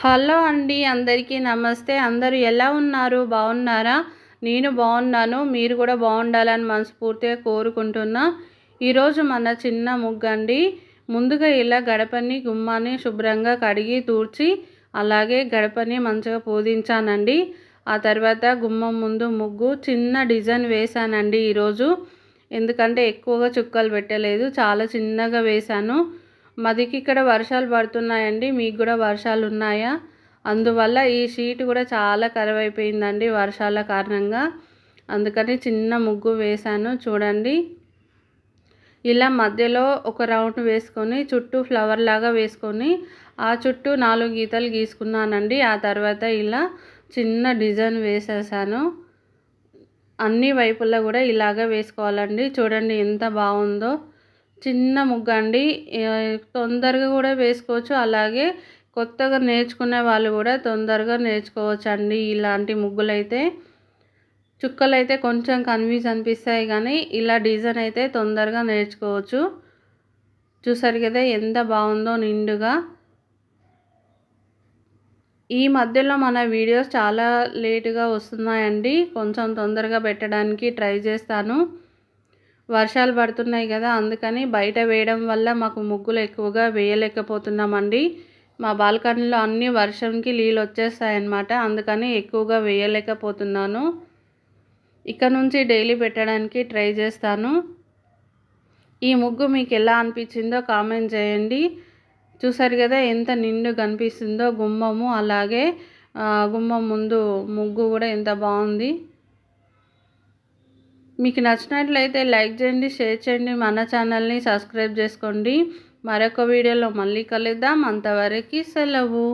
Hello అండి అందరికీ నమస్తే. అందరూ ఎలా ఉన్నారు? బాగున్నారా? నేను బాగున్నాను. మీరు కూడా బాగుండాలని మనస్ఫూర్తిగా కోరుకుంటున్నా. ఈరోజు మన చిన్న ముగ్గండి. ముందుగా ఇలా గడపని గుమ్మాన్ని శుభ్రంగా కడిగి తూర్చి అలాగే గడపని మంచిగా పూజించానండి ఆ తర్వాత గుమ్మం ముందు ముగ్గు చిన్న డిజైన్ వేశానండి ఈరోజు. ఎందుకంటే ఎక్కువగా చుక్కలు పెట్టలేదు. చాలా చిన్నగా వేశాను. మాదికి ఇక్కడ వర్షాలు పడుతున్నాయండి మీకు కూడా వర్షాలు ఉన్నాయా? అందువల్ల ఈ షీట్ కూడా చాలా ఖరాబ్ అయిపోయిందండి వర్షాల కారణంగా. అందుకని చిన్న ముగ్గు వేశాను చూడండి. ఇలా మధ్యలో ఒక రౌండ్ వేసుకొని చుట్టూ ఫ్లవర్ లాగా వేసుకొని ఆ చుట్టూ నాలుగు గీతలు గీసుకున్నానండి. ఆ తర్వాత ఇలా చిన్న డిజైన్ వేసేసాను. అన్ని వైపులా కూడా ఇలాగ వేసుకోవాలండి. చూడండి ఎంత బాగుందో. చిన్న ముగ్గు అండి. తొందరగా కూడా వేసుకోవచ్చు. అలాగే కొత్తగా నేర్చుకునే వాళ్ళు కూడా తొందరగా నేర్చుకోవచ్చు అండి ఇలాంటి ముగ్గులు అయితే చుక్కలు అయితే కొంచెం కన్ఫ్యూజ్ అనిపిస్తాయి కానీ ఇలా డిజైన్ అయితే తొందరగా నేర్చుకోవచ్చు. చూసారు కదా ఎంత బాగుందో నిండుగా. ఈ మధ్యలో మన వీడియోస్ చాలా లేటుగా వస్తున్నాయండి. కొంచెం తొందరగా పెట్టడానికి ట్రై చేస్తాను. వర్షాలు పడుతున్నాయి కదా అందుకని బయట వేయడం వల్ల మాకు ముగ్గులు ఎక్కువగా వేయలేకపోతున్నామండి. మా బాల్కనీలో అన్ని వర్షంకి నీళ్ళు వచ్చేస్తాయన్నమాట అందుకని ఎక్కువగా వేయలేకపోతున్నాను. ఇక్కడ నుంచి డైలీ పెట్టడానికి ట్రై చేస్తాను. ఈ ముగ్గు మీకు ఎలా అనిపించిందో కామెంట్ చేయండి. చూసారు కదా ఎంత నిండు కనిపిస్తుందో గుమ్మము అలాగే గుమ్మం ముందు ముగ్గు కూడా ఎంత బాగుంది. మీకు నచ్చినట్లయితే లైక్ చేయండి షేర్ చేయండి మన ఛానల్ని సబ్స్క్రైబ్ చేసుకోండి. మరొక వీడియోలో మళ్ళీ కలుద్దాం. అంతవరకు సెలవు.